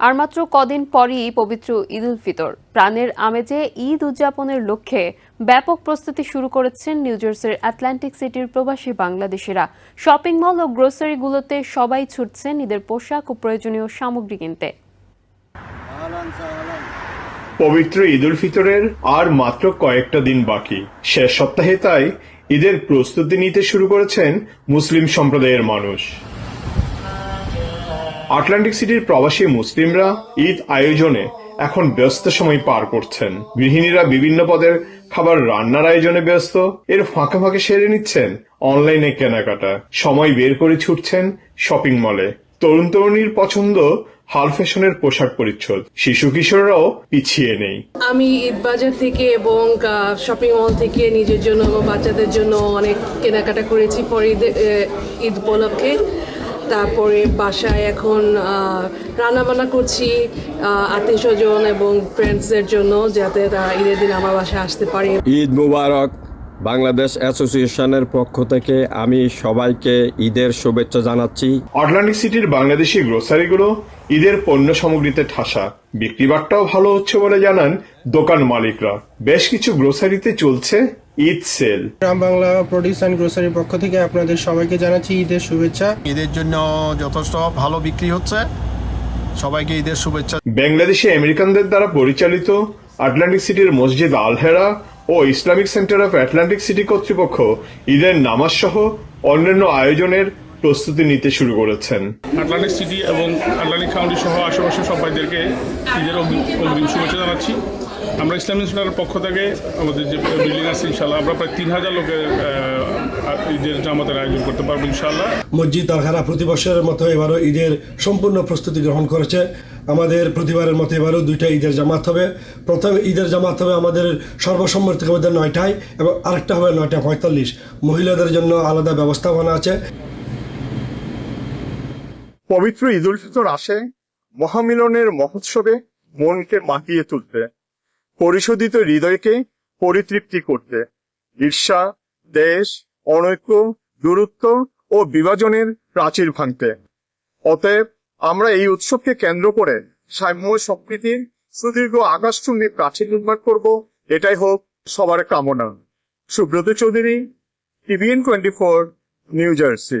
আর মাত্র কদিন পরই পবিত্র ঈদ উল ফিতর। প্রাণের আমেজে ঈদ উদযাপনের লক্ষ্যে ব্যাপক প্রস্তুতি শুরু করেছেন নিউ জার্সির অ্যাটলান্টিক সিটির প্রবাসী বাংলাদেশিরা। শপিং মল ও গ্রোসারিগুলোতে সবাই ছুটছেন ঈদের পোশাক ও প্রয়োজনীয় সামগ্রী কিনতে। পবিত্র ঈদ উল ফিতরের আর মাত্র কয়েকটা দিন বাকি। শেষ সপ্তাহে তাই ঈদের প্রস্তুতি নিতে শুরু করেছেন মুসলিম সম্প্রদায়ের মানুষ। আটলান্টিক সিটির প্রবাসী মুসলিমরা ঈদ আয়োজনে এখন ব্যস্ত সময় পার করছেন। গৃহিণীরা বিভিন্ন পদের খাবার রান্নার আয়োজনে ব্যস্ত। এর ফাঁকে ফাঁকে সেরে নিচ্ছেন অনলাইনে কেনাকাটা। সময় বের করে ছুটছেন শপিং মলে। তরুণ তরুণীর পছন্দ হাল ফ্যাশনের পোশাক পরিচ্ছদ। শিশু কিশোররাও পিছিয়ে নেই। আমি ঈদ বাজার থেকে এবং শপিং মল থেকে নিজের জন্য এবং বাচ্চাদের জন্য অনেক কেনাকাটা করেছি পরে ঈদ উপলক্ষে। তারপরে বাসায় এখন রান্না বান্না করছি আত্মীয় স্বজন এবং ফ্রেন্ডসদের জন্য যাতে তারা ঈদের দিন আমার বাসায় আসতে পারে। ঈদ মুবারক। বাংলাদেশ অ্যাসোসিয়েশনের পক্ষ থেকে আমি সবাইকে ঈদের শুভেচ্ছা জানাচ্ছি। আটলান্টিক সিটির বাংলাদেশি গ্রোসারিগুলো ঈদের পণ্য সামগ্রীতে ঠাসা। বিক্রিবাট্টাও ভালো হচ্ছে বলে জানান দোকান মালিকরা। বেশ কিছু গ্রোসারিতে চলছে Eid sale. Gram Bangla produce and গ্রোসারির পক্ষ থেকে আপনাদের সবাইকে জানাচ্ছি ঈদের শুভেচ্ছা। ঈদের জন্য যথেষ্ট ভালো বিক্রি হচ্ছে। সবাইকে ঈদের শুভেচ্ছা। বাংলাদেশি আমেরিকানদের দ্বারা পরিচালিত আটলান্টিক সিটির মসজিদ আলহেরা ও Islamic centre of Atlantic City কর্তৃপক্ষ ঈদের নামাজ সহ অন্যান্য আয়োজনের প্রস্তুতি নিতে শুরু করেছেন। আটলান্টিক সিটি এবং আটলান্টিক কাউন্টি সহ আশেপাশে সবাইদেরকে ঈদের অগ্রিম শুভেচ্ছা জানাচ্ছি। আমরা ইসলামিক সেন্টারের পক্ষ থেকে আমাদের যে বিল্ডিং আছে ইনশাল্লাহ আমরা প্রায় তিন হাজার লোকের আহ, ঈদের জামাতের আয়োজন করতে পারব ইনশাল্লাহ মসজিদ আলখারা প্রতি বছরের মতো এবারও ঈদের সম্পূর্ণ প্রস্তুতি গ্রহণ করেছে। আমাদের প্রতিবারের মতো এবারও দুইটা ঈদের জামাত হবে। প্রথম ঈদের জামাত হবে আমাদের সর্বসম্মতি আমাদের নয়টায় এবং আরেকটা হবে নয়টা পঁয়তাল্লিশ। মহিলাদের জন্য আলাদা ব্যবস্থাপনা আছে। পবিত্র ঈদ উল ফিতর আসে মহামিলনের মহোৎসবে মনকে মাতিয়ে তুলতে। পরিশোধিত হৃদয়কে পরিতৃপ্তি করতে। ঈর্ষা, দেশ, অনৈক্য, দূরত্ব ও বিভাজনের প্রাচীর ভাঙতে। অতএব আমরা এই উৎসবকে কেন্দ্র করে সাম্য সম্প্রীতির সুদীর্ঘ আকাশচুম্বী প্রাচীর নির্মাণ করব, এটাই হোক সবার কামনা। Subrata Chowdhury, TVN twenty four, New Jersey.